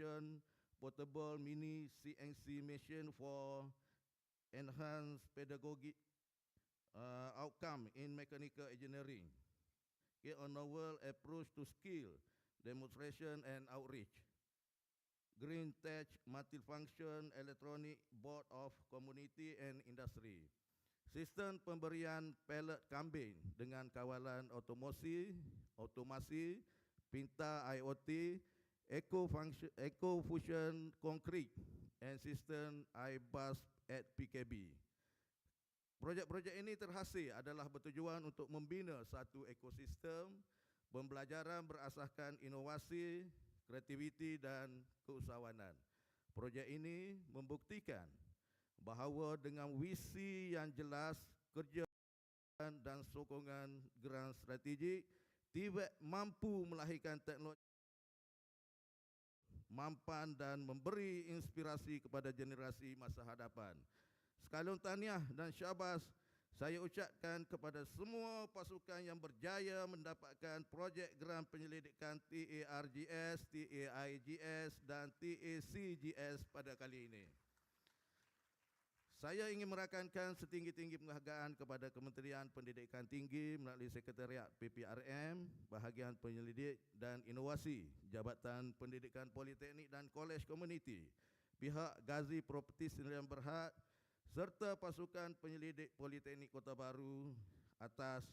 function portable mini CNC machine for enhanced pedagogic uh, outcome in mechanical engineering. Okay, a novel approach to skill demonstration and outreach. Green Tech Multifunction Electronic Board of Community and Industry. Sistem pemberian pellet kambing dengan kawalan otomasi, otomasi, pinta IoT, Eco Function, Eco Fusion Concrete, and System iBus at PKB. Projek-projek ini terhasil adalah bertujuan untuk membina satu ekosistem pembelajaran berasaskan inovasi, kreativiti dan keusahawanan. Projek ini membuktikan bahawa dengan visi yang jelas, kerja dan sokongan geran strategik, TVET mampu melahirkan teknologi mampan dan memberi inspirasi kepada generasi masa hadapan. Sekalian tahniah dan syabas saya ucapkan kepada semua pasukan yang berjaya mendapatkan projek geran penyelidikan TARGS, TAIGS dan TACGS pada kali ini. Saya ingin merakankan setinggi-tinggi penghargaan kepada Kementerian Pendidikan Tinggi melalui Sekretariat PPRM, Bahagian Penyelidik dan Inovasi, Jabatan Pendidikan Politeknik dan Kolej Komuniti, pihak Gazi Property Sdn Berhad serta pasukan penyelidik Politeknik Kota Baru atas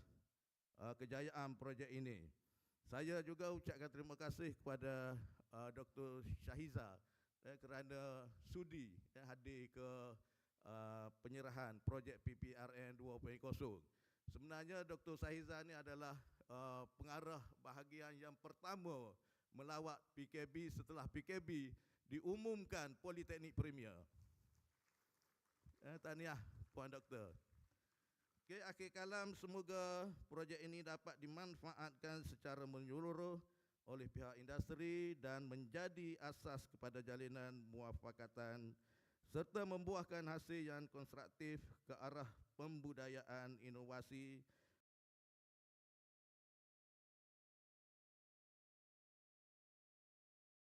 uh, kejayaan projek ini. Saya juga ucapkan terima kasih kepada uh, Dr. Syahiza eh, kerana sudi eh, hadir ke uh, penyerahan projek PPRN 2.0. Sebenarnya Dr. Sahiza ini adalah uh, pengarah bahagian yang pertama melawat PKB setelah PKB diumumkan Politeknik Premier. Eh, tahniah Puan Doktor. Okay, akhir kalam semoga projek ini dapat dimanfaatkan secara menyeluruh oleh pihak industri dan menjadi asas kepada jalinan muafakatan serta membuahkan hasil yang konstruktif ke arah pembudayaan inovasi